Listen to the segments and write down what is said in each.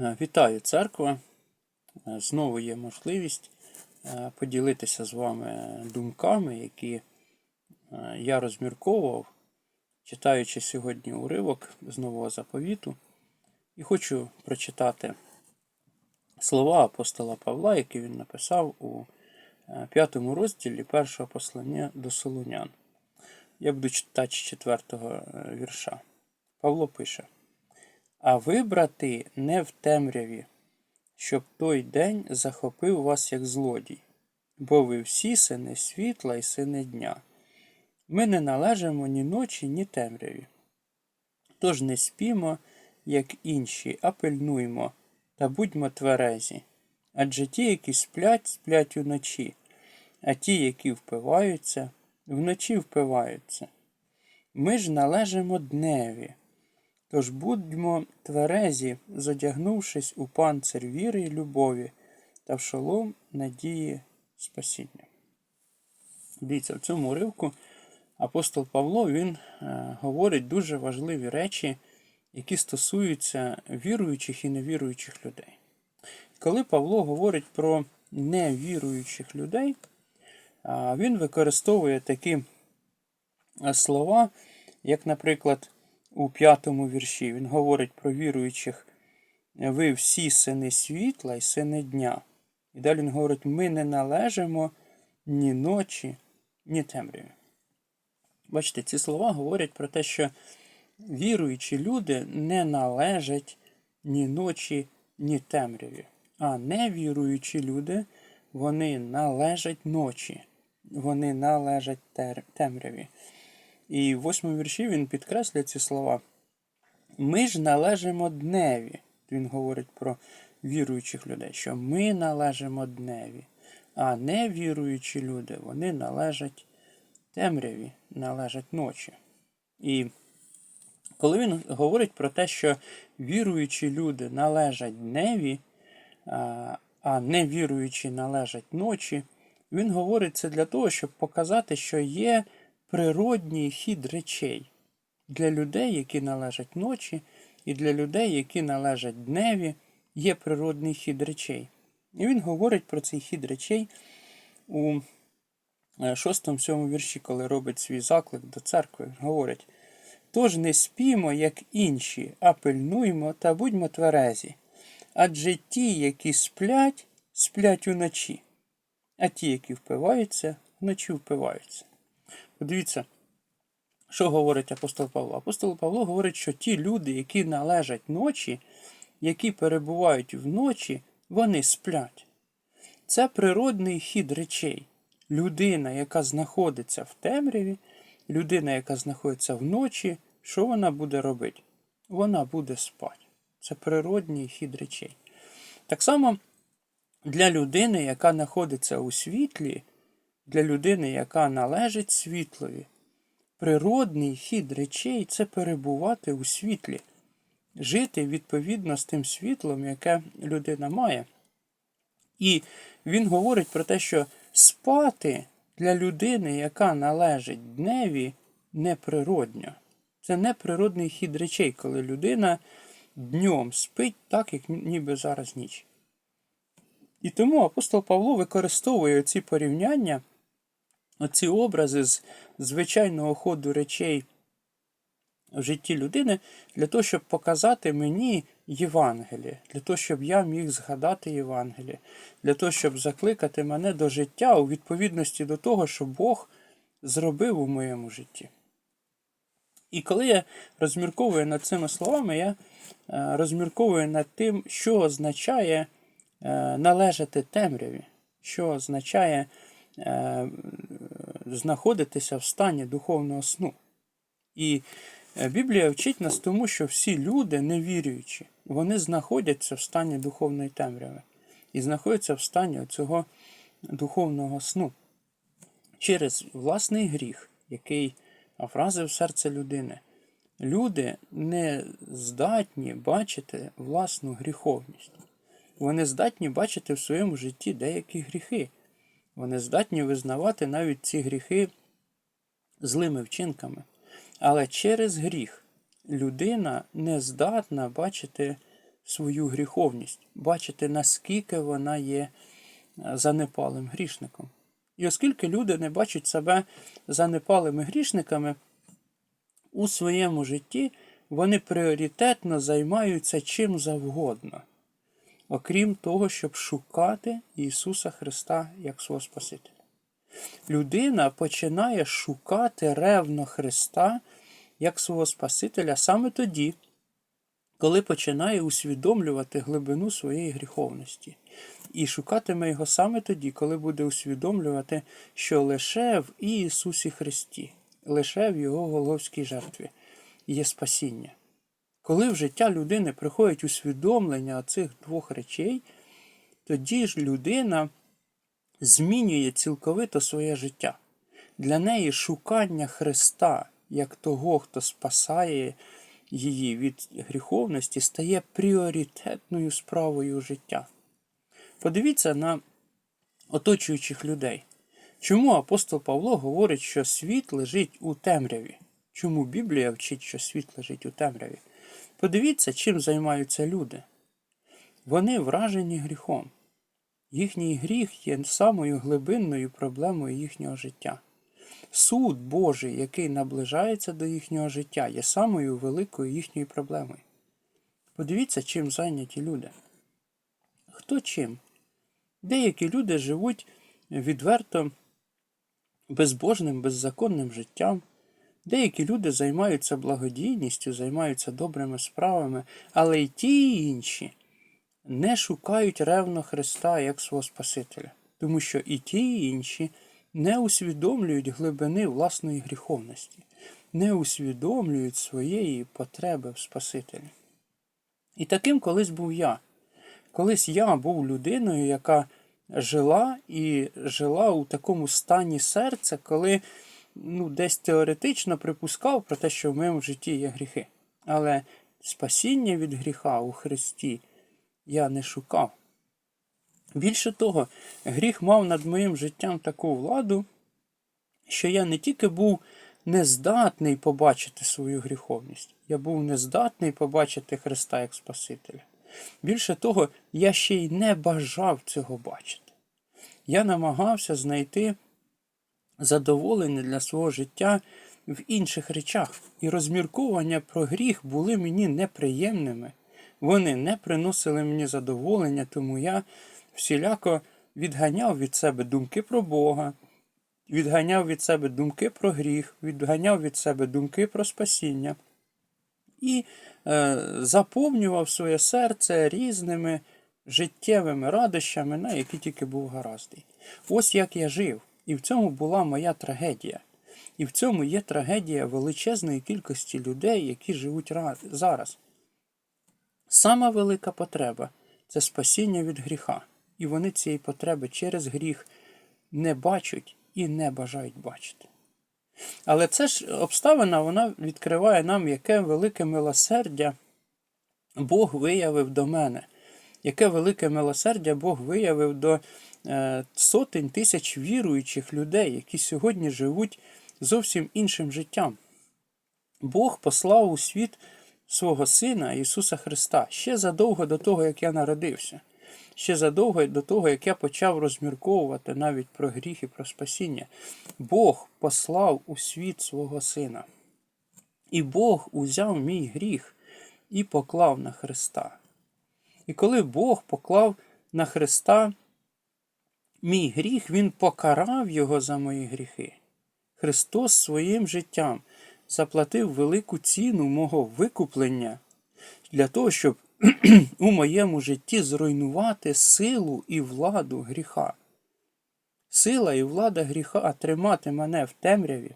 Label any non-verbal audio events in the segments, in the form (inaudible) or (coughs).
Е, Вітаю церква. Е, Знову є можливість е, поділитися з вами думками, які я розмірковував, читаючи сьогодні уривок з нового заповіту. І хочу прочитати слова апостола Павла, які він написав у п'ятому розділі першого послання до Солунян. Я буду читати з четвертого вірша. Павло пише. А ви, брати, не в темряві, щоб той день захопив вас як злодій, бо ви всі сини світла і сини дня. Ми не належимо ні ночі, ні темряві. Тож не спімо, як інші, а пильнуймо та будьмо тверезі. Адже ті, які сплять, сплять уночі, а ті, які впиваються, вночі впиваються. Ми ж належимо дневі. Тож будьмо тверезі, зодягнувшись у панцир віри й любові та в шолом надії спасіння. Дивіться, в цьому уривку апостол Павло він е, говорить дуже важливі речі, які стосуються віруючих і невіруючих людей. Коли Павло говорить про невіруючих людей, він використовує такі е, слова, як, наприклад, у п'ятому вірші він говорить про віруючих, ви всі сини світла і сини дня. І далі він говорить, ми не належимо ні ночі, ні темряві. Бачите, ці слова говорять про те, що віруючі люди не належать ні ночі, ні темряві. А невіруючі люди, вони належать ночі, вони належать темряві. І в восьмому вірші він підкреслює ці слова. Ми ж належимо дневі. Він говорить про віруючих людей, що ми належимо дневі, а невіруючі люди, вони належать темряві, належать ночі. І коли він говорить про те, що віруючі люди належать дневі, а невіруючі належать ночі, він говорить це для того, щоб показати, що є природній хід речей для людей, які належать ночі, і для людей, які належать дневі, є природний хід речей. І він говорить про цей хід речей у 6-7 вірші, коли робить свій заклик до церкви. Говорить: Тож не спімо, як інші, а пильнуймо та будьмо тверезі. Адже ті, які сплять, сплять уночі, а ті, які впиваються, вночі впиваються. Подивіться, що говорить апостол Павло? Апостол Павло говорить, що ті люди, які належать ночі, які перебувають вночі, вони сплять. Це природний хід речей. Людина, яка знаходиться в темряві, людина, яка знаходиться вночі, що вона буде робити? Вона буде спати. Це природній хід речей. Так само для людини, яка знаходиться у світлі, для людини, яка належить світлові, природний хід речей це перебувати у світлі, жити відповідно з тим світлом, яке людина має. І він говорить про те, що спати для людини, яка належить дневі, неприродньо. Це неприродний хід речей, коли людина днем спить так, як ніби зараз ніч. І тому апостол Павло використовує ці порівняння, оці образи з звичайного ходу речей в житті людини для того, щоб показати мені Євангеліє, для того, щоб я міг згадати Євангеліє, для того, щоб закликати мене до життя у відповідності до того, що Бог зробив у моєму житті. І коли я розмірковую над цими словами, я е, розмірковую над тим, що означає е, належати темряві, що означає е, знаходитися в стані духовного сну. І Біблія вчить нас тому, що всі люди, невіруючі, вони знаходяться в стані духовної темряви і знаходяться в стані цього духовного сну через власний гріх, який вразив серце людини. Люди не здатні бачити власну гріховність. Вони здатні бачити в своєму житті деякі гріхи. Вони здатні визнавати навіть ці гріхи злими вчинками. Але через гріх людина не здатна бачити свою гріховність, бачити, наскільки вона є е, занепалим грішником. І оскільки люди не бачать себе занепалими грішниками, у своєму житті вони пріоритетно займаються чим завгодно, окрім того, щоб шукати Ісуса Христа як свого Спасителя. Людина починає шукати ревно Христа як свого Спасителя саме тоді, коли починає усвідомлювати глибину своєї гріховності. І шукатиме його саме тоді, коли буде усвідомлювати, що лише в Ісусі Христі, лише в Його головській жертві є спасіння. Коли в життя людини приходить усвідомлення цих двох речей, тоді ж людина змінює цілковито своє життя. Для неї шукання Христа як того, хто спасає її від гріховності, стає пріоритетною справою життя. Подивіться на оточуючих людей. Чому апостол Павло говорить, що світ лежить у темряві? Чому Біблія вчить, що світ лежить у темряві? Подивіться, чим займаються люди. Вони вражені гріхом. Їхній гріх є самою глибинною проблемою їхнього життя. Суд Божий, який наближається до їхнього життя, є самою великою їхньою проблемою. Подивіться, чим зайняті люди. Хто чим? Деякі люди живуть відверто безбожним, беззаконним життям. Деякі люди займаються благодійністю, займаються добрими справами, але й ті і інші не шукають ревно Христа як свого Спасителя, тому що і ті і інші не усвідомлюють глибини власної гріховності, не усвідомлюють своєї потреби в Спасителі. І таким колись був я. Колись я був людиною, яка жила і жила у такому стані серця, коли ну, десь теоретично припускав про те, що в моєму житті є гріхи. Але спасіння від гріха у Христі я не шукав. Більше того, гріх мав над моїм життям таку владу, що я не тільки був нездатний побачити свою гріховність, я був нездатний побачити Христа як Спасителя. Більше того, я ще й не бажав цього бачити. Я намагався знайти задоволення для свого життя в інших речах, і розмірковання про гріх були мені неприємними. Вони не приносили мені задоволення, тому я всіляко відганяв від себе думки про Бога, відганяв від себе думки про гріх, відганяв від себе думки про спасіння і е, заповнював своє серце різними життєвими радощами, на які тільки був гараздий. Ось як я жив. І в цьому була моя трагедія. І в цьому є трагедія величезної кількості людей, які живуть зараз. Сама велика потреба це спасіння від гріха. І вони цієї потреби через гріх не бачать і не бажають бачити. Але це ж обставина вона відкриває нам, яке велике милосердя Бог виявив до мене, яке велике милосердя Бог виявив до е, сотень тисяч віруючих людей, які сьогодні живуть зовсім іншим життям. Бог послав у світ свого Сина Ісуса Христа ще задовго до того, як я народився, ще задовго до того, як я почав розмірковувати навіть про гріх і про спасіння. Бог послав у світ свого Сина. І Бог узяв мій гріх і поклав на Христа. І коли Бог поклав на Христа мій гріх, Він покарав Його за мої гріхи. Христос своїм життям заплатив велику ціну мого викуплення для того, щоб (clears throat) у моєму житті зруйнувати силу і владу гріха. Сила і влада гріха тримати мене в темряві,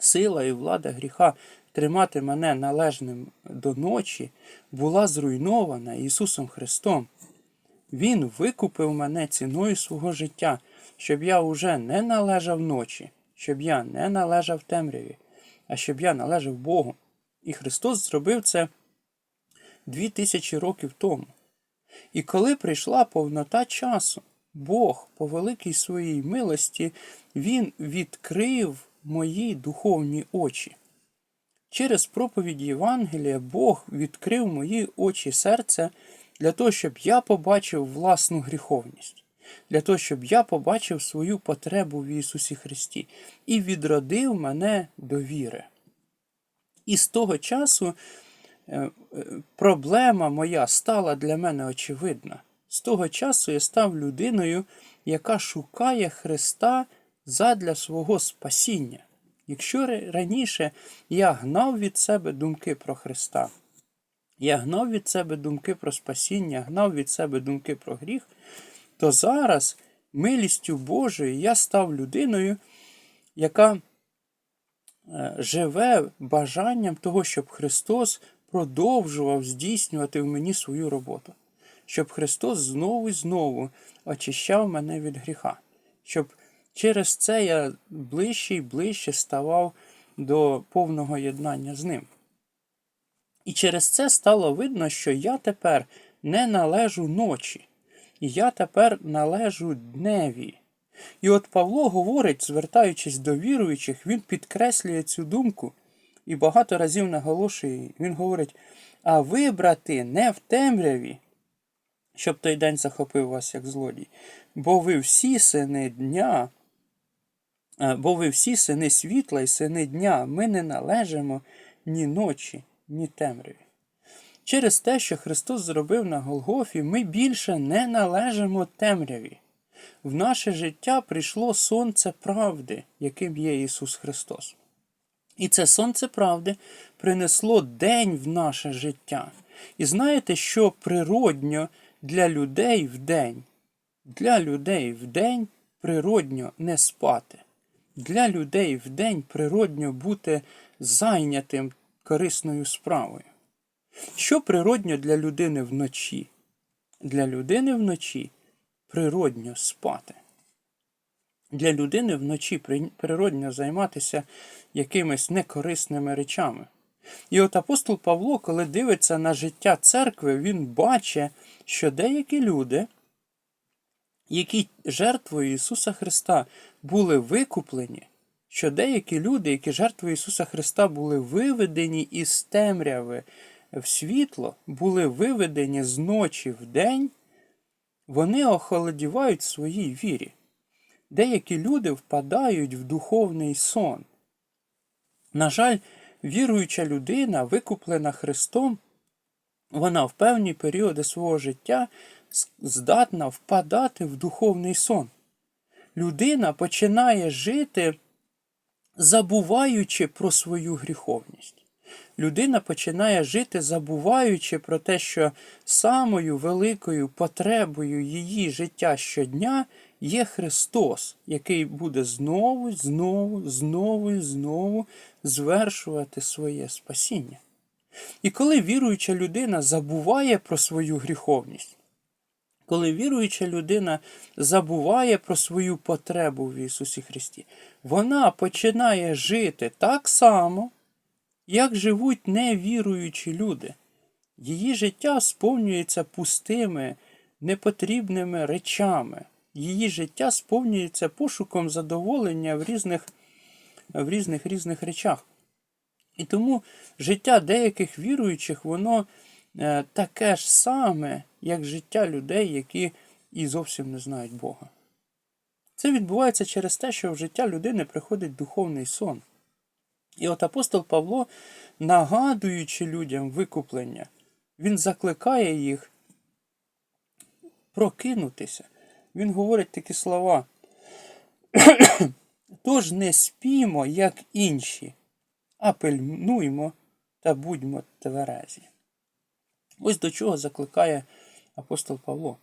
сила і влада гріха тримати мене належним до ночі, була зруйнована Ісусом Христом. Він викупив мене ціною свого життя, щоб я уже не належав ночі, щоб я не належав темряві, а щоб я належав Богу. І Христос зробив це дві тисячі років тому. І коли прийшла повнота часу, Бог, по великій своїй милості, Він відкрив мої духовні очі. Через проповідь Євангелія Бог відкрив мої очі серця для того, щоб я побачив власну гріховність, для того, щоб я побачив свою потребу в Ісусі Христі і відродив мене до віри. І з того часу е, е, проблема моя стала для мене очевидна. З того часу я став людиною, яка шукає Христа задля свого спасіння. Якщо раніше я гнав від себе думки про Христа, я гнав від себе думки про спасіння, гнав від себе думки про гріх, то зараз милістю Божою я став людиною, яка е, живе бажанням того, щоб Христос продовжував здійснювати в мені свою роботу, щоб Христос знову і знову очищав мене від гріха, щоб через це я ближче і ближче ставав до повного єднання з ним. І через це стало видно, що я тепер не належу ночі, і я тепер належу дневі. І от Павло говорить, звертаючись до віруючих, він підкреслює цю думку і багато разів наголошує, він говорить: а ви, брати, не в темряві, щоб той день захопив вас як злодій, бо ви всі сини дня, бо ви всі сини світла і сини дня, ми не належимо ні ночі, ні темряві. Через те, що Христос зробив на Голгофі, ми більше не належимо темряві. В наше життя прийшло сонце правди, яким є Ісус Христос. І це сонце правди принесло день в наше життя. І знаєте, що природньо для людей в день? Для людей в день природньо не спати. Для людей в день природньо бути зайнятим корисною справою. Що природньо для людини вночі? Для людини вночі природньо спати. Для людини вночі природньо займатися якимись некорисними речами. І от апостол Павло, коли дивиться на життя церкви, він бачить, що деякі люди, які жертвою Ісуса Христа були викуплені, що деякі люди, які жертвою Ісуса Христа були виведені із темряви в світло, були виведені з ночі в день, вони охолодівають своїй вірі. Деякі люди впадають в духовний сон. На жаль, віруюча людина, викуплена Христом, вона в певні періоди свого життя здатна впадати в духовний сон. Людина починає жити, забуваючи про свою гріховність. Людина починає жити, забуваючи про те, що самою великою потребою її життя щодня є Христос, який буде знову, знову, знову і знову звершувати своє спасіння. І коли віруюча людина забуває про свою гріховність, коли віруюча людина забуває про свою потребу в Ісусі Христі, вона починає жити так само, як живуть невіруючі люди. Її життя сповнюється пустими, непотрібними речами. Її життя сповнюється пошуком задоволення в різних, в різних різних речах. І тому життя деяких віруючих, воно таке ж саме, як життя людей, які і зовсім не знають Бога. Це відбувається через те, що в життя людини приходить духовний сон. І от апостол Павло, нагадуючи людям викуплення, він закликає їх прокинутися. Він говорить такі слова. (clears throat) Тож не спімо, як інші, а пильнуймо та будьмо тверезі. Ось до чого закликає апостол Павло.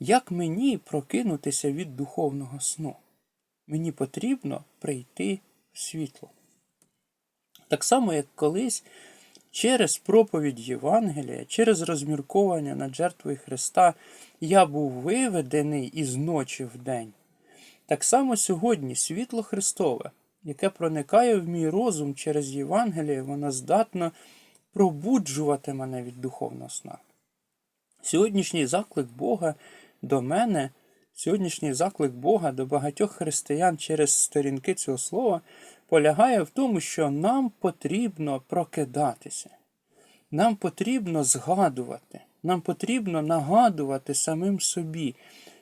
Як мені прокинутися від духовного сну? Мені потрібно прийти в світло. Так само, як колись через проповідь Євангелія, через розмірковання над жертвою Христа я був виведений із ночі в день. Так само сьогодні світло Христове, яке проникає в мій розум через Євангеліє, воно здатно пробуджувати мене від духовного сна. Сьогоднішній заклик Бога до мене Сьогоднішній заклик Бога до багатьох християн через сторінки цього слова полягає в тому, що нам потрібно прокидатися. Нам потрібно згадувати, нам потрібно нагадувати самим собі,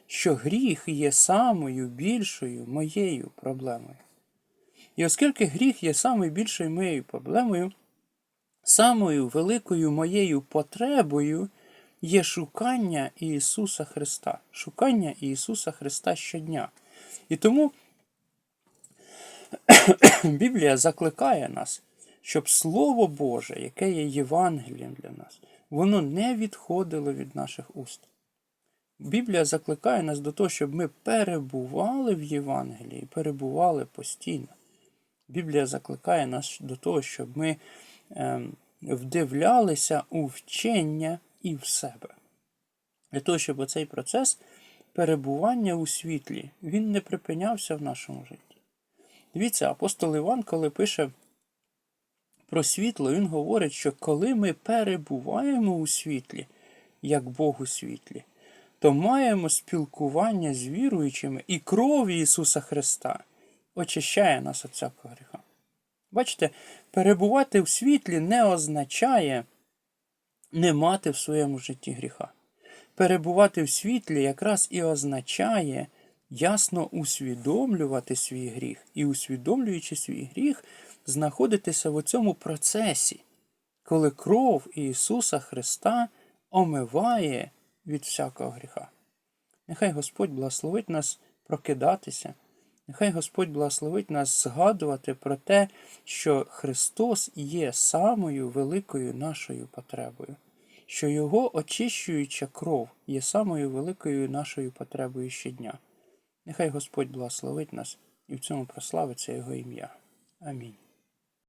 що гріх є самою більшою моєю проблемою. І оскільки гріх є самою більшою моєю проблемою, самою великою моєю потребою є шукання Ісуса Христа, шукання Ісуса Христа щодня. І тому (coughs) Біблія закликає нас, щоб Слово Боже, яке є Євангелієм для нас, воно не відходило від наших уст. Біблія закликає нас до того, щоб ми перебували в Євангелії, перебували постійно. Біблія закликає нас до того, щоб ми вдивлялися у вчення і в себе. Для того, щоб оцей процес перебування у світлі, він не припинявся в нашому житті. Дивіться, апостол Іван, коли пише про світло, він говорить, що коли ми перебуваємо у світлі, як Бог у світлі, то маємо спілкування з віруючими, і кров Ісуса Христа очищає нас від всякого гріха. Бачите, перебувати в світлі не означає не мати в своєму житті гріха. Перебувати в світлі якраз і означає ясно усвідомлювати свій гріх, і усвідомлюючи свій гріх, знаходитися в цьому процесі, коли кров Ісуса Христа омиває від всякого гріха. Нехай Господь благословить нас прокидатися. Нехай Господь благословить нас згадувати про те, що Христос є самою великою нашою потребою, що Його очищуюча кров є самою великою нашою потребою щодня. Нехай Господь благословить нас і в цьому прославиться Його ім'я. Амінь.